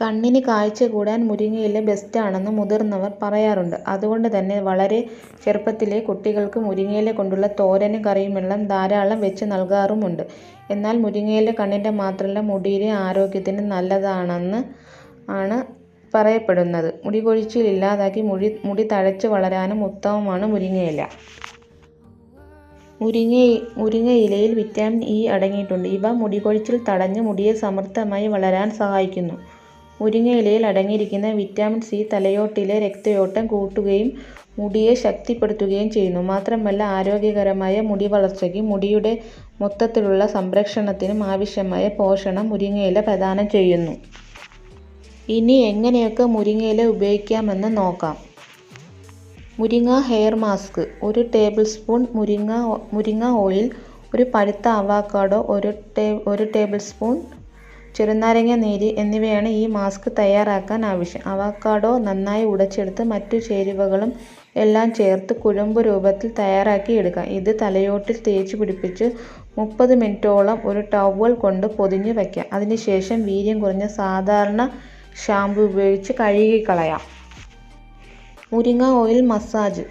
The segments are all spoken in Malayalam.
കണ്ണിന് കാഴ്ച കൂടാൻ മുരിങ്ങയില ബെസ്റ്റാണെന്ന് മുതിർന്നവർ പറയാറുണ്ട്. അതുകൊണ്ട് തന്നെ വളരെ ചെറുപ്പത്തിലേ കുട്ടികൾക്ക് മുരിങ്ങയില കൊണ്ടുള്ള തോരനും കറിയുമെല്ലാം ധാരാളം വെച്ച് നൽകാറുമുണ്ട്. എന്നാൽ മുരിങ്ങയില കണ്ണിന്റെ മാത്രമല്ല മുടിയിലെ ആരോഗ്യത്തിന് നല്ലതാണെന്ന് ആണ് പറയപ്പെടുന്നത്. മുടികൊഴിച്ചിൽ ഇല്ലാതാക്കി മുടി മുടി തഴച്ചു വളരാനും ഉത്തമമാണ് മുരിങ്ങയില. മുരിങ്ങ ഇലയിൽ വിറ്റാമിൻ ഇ അടങ്ങിയിട്ടുണ്ട്. ഇവ മുടികൊഴിച്ചിൽ തടഞ്ഞ് മുടിയെ സമൃദ്ധമായി വളരാൻ സഹായിക്കുന്നു. മുരിങ്ങയിലയിൽ അടങ്ങിയിരിക്കുന്ന വിറ്റാമിൻ സി തലയോട്ടിലെ രക്തയോട്ടം കൂട്ടുകയും മുടിയെ ശക്തിപ്പെടുത്തുകയും ചെയ്യുന്നു. മാത്രമല്ല ആരോഗ്യകരമായ മുടി വളർച്ചയ്ക്ക് മുടിയുടെ മൊത്തത്തിലുള്ള സംരക്ഷണത്തിനും ആവശ്യമായ പോഷണം മുരിങ്ങയില പ്രദാനം ചെയ്യുന്നു. ഇനി എങ്ങനെയൊക്കെ മുരിങ്ങയില ഉപയോഗിക്കാമെന്ന് നോക്കാം. മുരിങ്ങ ഹെയർ മാസ്ക് ഒരു ടേബിൾ സ്പൂൺ മുരിങ്ങ മുരിങ്ങ ഓയിൽ ഒരു പഴുത്ത അവാക്കാഡോ ഒരു ടേബിൾസ്പൂൺ ചെറുനാരങ്ങ നീര് എന്നിവയാണ് ഈ മാസ്ക് തയ്യാറാക്കാൻ ആവശ്യം. അവക്കാഡോ നന്നായി ഉടച്ചെടുത്ത് മറ്റു ചേരുവകളും എല്ലാം ചേർത്ത് കുഴമ്പ് രൂപത്തിൽ തയ്യാറാക്കി എടുക്കാം ഇത് തലയോട്ടിൽ തേച്ച് പിടിപ്പിച്ച് മുപ്പത് മിനിറ്റോളം ഒരു ടവൽ കൊണ്ട് പൊതിഞ്ഞ് വയ്ക്കാം. അതിനുശേഷം വീര്യം കുറഞ്ഞ സാധാരണ ഷാമ്പു ഉപയോഗിച്ച് കഴുകിക്കളയാം. മുരിങ്ങ ഓയിൽ മസാജ്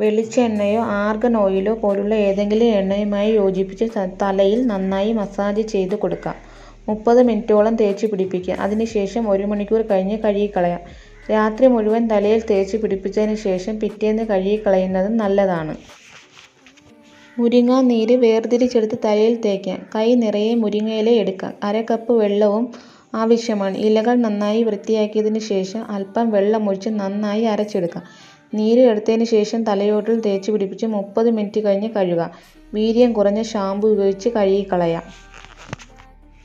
വെളിച്ചെണ്ണയോ ആർഗൻ ഓയിലോ പോലുള്ള ഏതെങ്കിലും എണ്ണയുമായി യോജിപ്പിച്ച് തലയിൽ നന്നായി മസാജ് ചെയ്ത് കൊടുക്കാം. മുപ്പത് മിനിറ്റോളം തേച്ച് പിടിപ്പിക്കുക. അതിനുശേഷം ഒരു മണിക്കൂർ കഴിഞ്ഞ് കഴുകിക്കളയാം. രാത്രി മുഴുവൻ തലയിൽ തേച്ച് പിടിപ്പിച്ചതിന് ശേഷം പിറ്റേന്ന് കഴുകിക്കളയുന്നതും നല്ലതാണ്. മുരിങ്ങ നീര് വേർതിരിച്ചെടുത്ത് തലയിൽ തേക്കാം. കൈ നിറയെ മുരിങ്ങയില എടുക്കാം. അര കപ്പ് വെള്ളവും ആവശ്യമാണ്. ഇലകൾ നന്നായി വൃത്തിയാക്കിയതിന് ശേഷം അല്പം വെള്ളമൊഴിച്ച് നന്നായി അരച്ചെടുക്കാം. നീര് എടുത്തതിന് ശേഷം തലയോട്ടിൽ തേച്ച് പിടിപ്പിച്ച് മുപ്പത് മിനിറ്റ് കഴിഞ്ഞ് കഴുകാം. വീര്യം കുറഞ്ഞ ഷാംപൂ ഉപയോഗിച്ച് കഴുകിക്കളയാം.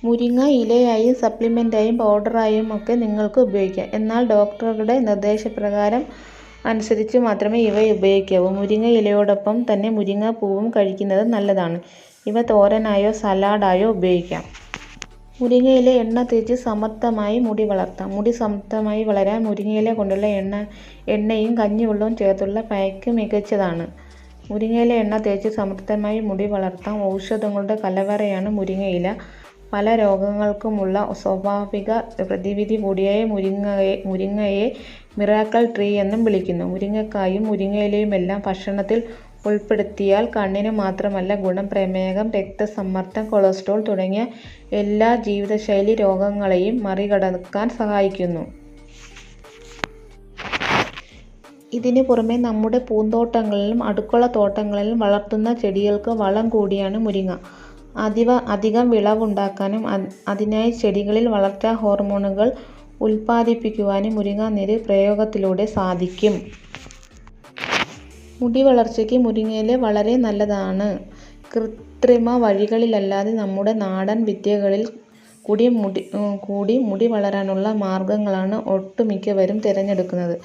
മുരിങ്ങ ഇലയായും സപ്ലിമെന്റായും പൗഡറായും ഒക്കെ നിങ്ങൾക്ക് ഉപയോഗിക്കാം. എന്നാൽ ഡോക്ടറുടെ നിർദ്ദേശപ്രകാരം അനുസരിച്ച് മാത്രമേ ഇവ ഉപയോഗിക്കാവൂ. മുരിങ്ങ ഇലയോടൊപ്പം തന്നെ മുരിങ്ങ പൂവും കഴിക്കുന്നത് നല്ലതാണ്. ഇവ തോരനായോ സലാഡായോ ഉപയോഗിക്കാം. മുരിങ്ങയില എണ്ണ തേച്ച് സമർത്ഥമായി മുടി വളർത്താം. മുടി സമർത്ഥമായി വളരാൻ മുരിങ്ങയില കൊണ്ടുള്ള എണ്ണ എണ്ണയും കഞ്ഞിവെള്ളവും ചേർത്തുള്ള പാക്ക് മികച്ചതാണ്. മുരിങ്ങയില എണ്ണ തേച്ച് സമർത്ഥമായി മുടി വളർത്താം. ഔഷധങ്ങളുടെ കലവറയാണ് മുരിങ്ങയില. പല രോഗങ്ങൾക്കുമുള്ള സ്വാഭാവിക പ്രതിവിധി കൂടിയായ മുരിങ്ങയെ മുരിങ്ങയെ മിറാക്കിൾ ട്രീ എന്നും വിളിക്കുന്നു. മുരിങ്ങക്കായും മുരിങ്ങയിലയുമെല്ലാം ഭക്ഷണത്തിൽ ഉൾപ്പെടുത്തിയാൽ കണ്ണിന് മാത്രമല്ല ഗുണം പ്രമേഹം, രക്തസമ്മർദ്ദം, കൊളസ്ട്രോൾ തുടങ്ങിയ എല്ലാ ജീവിതശൈലി രോഗങ്ങളെയും മറികടക്കാൻ സഹായിക്കുന്നു. ഇതിന് പുറമെ നമ്മുടെ പൂന്തോട്ടങ്ങളിലും അടുക്കളത്തോട്ടങ്ങളിലും വളർത്തുന്ന ചെടികൾക്ക് വളം കൂടിയാണ് മുരിങ്ങ. അധികം വിളവുണ്ടാക്കാനും അതിനായി ചെടികളിൽ വളർച്ചാ ഹോർമോണുകൾ ഉൽപ്പാദിപ്പിക്കുവാനും മുരിങ്ങാനീര് പ്രയോഗത്തിലൂടെ സാധിക്കും. മുടി വളർച്ചയ്ക്ക് മുരിങ്ങയില വളരെ നല്ലതാണ്. കൃത്രിമ വഴികളിലല്ലാതെ നമ്മുടെ നാടൻ വിദ്യകളിൽ കൂടി മുടി കൂടി മുടി വളരാനുള്ള മാർഗങ്ങളാണ് ഒട്ടുമിക്കവരും തിരഞ്ഞെടുക്കുന്നത്.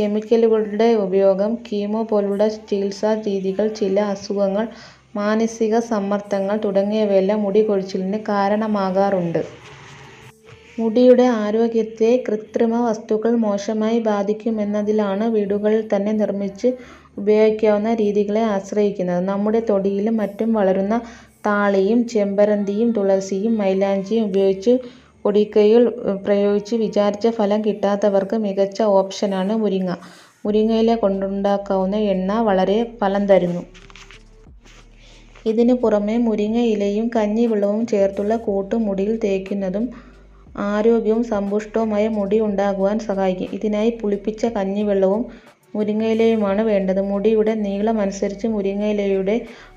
കെമിക്കലുകളുടെ ഉപയോഗം, കീമോ പോലുള്ള ചികിത്സാ രീതികൾ, ചില അസുഖങ്ങൾ, മാനസിക സമ്മർദ്ദങ്ങൾ തുടങ്ങിയവയെല്ലാം മുടി കൊഴിച്ചിലിന് കാരണമാകാറുണ്ട്. മുടിയുടെ ആരോഗ്യത്തെ കൃത്രിമ വസ്തുക്കൾ മോശമായി ബാധിക്കുമെന്നതിലാണ് വീടുകളിൽ തന്നെ നിർമ്മിച്ച് ഉപയോഗിക്കാവുന്ന രീതികളെ ആശ്രയിക്കുന്നത്. നമ്മുടെ തൊടിയിലും മറ്റും വളരുന്ന താളിയും ചെമ്പരന്തിയും തുളസിയും മൈലാഞ്ചിയും ഉപയോഗിച്ച് പൊടിക്കൈകൾ പ്രയോഗിച്ച് വിചാരിച്ച ഫലം കിട്ടാത്തവർക്ക് മികച്ച ഓപ്ഷനാണ് മുരിങ്ങ. മുരിങ്ങയില കൊണ്ടുണ്ടാക്കാവുന്ന എണ്ണ വളരെ ഫലം തരുന്നു. ഇതിന് പുറമെ മുരിങ്ങ ഇലയും കഞ്ഞിവെള്ളവും ചേർത്തുള്ള കൂട്ട് മുടിയിൽ തേക്കുന്നതും ആരോഗ്യവും സമ്പുഷ്ടവുമായ മുടി ഉണ്ടാകുവാൻ സഹായിക്കും. ഇതിനായി പുളിപ്പിച്ച കഞ്ഞിവെള്ളവും മുരിങ്ങയിലയുമാണ് വേണ്ടത്. മുടിയുടെ നീളം അനുസരിച്ച് മുരിങ്ങയിലയുടെ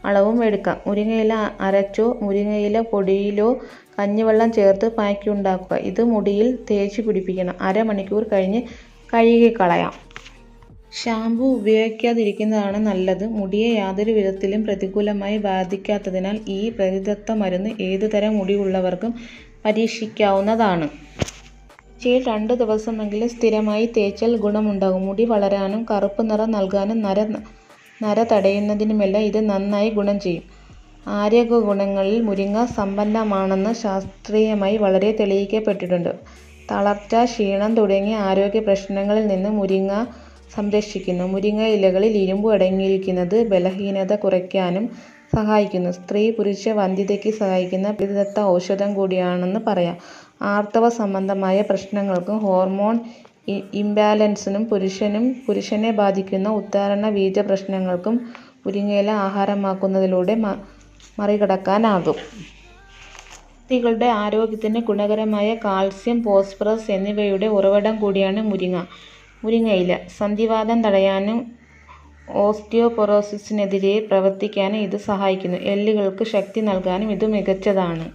അളവും എടുക്കാം. മുരിങ്ങയില അരച്ചോ മുരിങ്ങയില പൊടിയിലോ കഞ്ഞിവെള്ളം ചേർത്ത് പായ്ക്കുണ്ടാക്കുക. ഇത് മുടിയിൽ തേച്ച് പിടിപ്പിക്കണം. അരമണിക്കൂർ കഴിഞ്ഞ് കഴുകി കഴുകിക്കളയാം. ഷാംപൂ ഉപയോഗിക്കാതിരിക്കുന്നതാണ് നല്ലത്. മുടിയെ യാതൊരു വിധത്തിലും പ്രതികൂലമായി ബാധിക്കാത്തതിനാൽ ഈ പ്രതിദത്ത മരുന്ന് ഏതു തരം മുടിയുള്ളവർക്കും പരീക്ഷിക്കാവുന്നതാണ്. ആഴ്ചയിൽ രണ്ട് ദിവസമെങ്കിലും സ്ഥിരമായി തേച്ചാൽ ഗുണമുണ്ടാകും. മുടി വളരാനും കറുപ്പ് നിറം നൽകാനും നര നര തടയുന്നതിനുമെല്ലാം ഇത് നന്നായി ഗുണം ചെയ്യും. ആരോഗ്യ ഗുണങ്ങളിൽ മുരിങ്ങ സമ്പന്നമാണെന്ന് ശാസ്ത്രീയമായി വളരെ തെളിയിക്കപ്പെട്ടിട്ടുണ്ട്. തളർച്ച, ക്ഷീണം തുടങ്ങിയ ആരോഗ്യ പ്രശ്നങ്ങളിൽ നിന്ന് മുരിങ്ങ സംരക്ഷിക്കുന്നു. മുരിങ്ങ ഇലകളിൽ ഇരുമ്പ് അടങ്ങിയിരിക്കുന്നത് ബലഹീനത കുറയ്ക്കാനും സഹായിക്കുന്നു. സ്ത്രീ പുരുഷ വന്ധ്യതയ്ക്ക് സഹായിക്കുന്ന പ്രതിദത്ത ഔഷധം കൂടിയാണെന്ന് പറയാം. ആർത്തവ സംബന്ധമായ പ്രശ്നങ്ങൾക്കും ഹോർമോൺ ഇംബാലൻസിനും പുരുഷനും പുരുഷനെ ബാധിക്കുന്ന ഉദാരബീജ പ്രശ്നങ്ങൾക്കും മുരിങ്ങയില ആഹാരമാക്കുന്നതിലൂടെ മറികടക്കാനാകും. കുട്ടികളുടെ ആരോഗ്യത്തിന് ഗുണകരമായ കാൽസ്യം, ഫോസ്ഫറസ് എന്നിവയുടെ ഉറവിടം കൂടിയാണ് മുരിങ്ങ. മുരിങ്ങയില: സന്ധിവാതം തടയാനും ഓസ്റ്റിയോപൊറോസിസിനെതിരെ പ്രവർത്തിക്കാനും ഇത് സഹായിക്കുന്നു. എല്ലുകൾക്ക് ശക്തി നൽകാനും ഇത് മികച്ചതാണ്.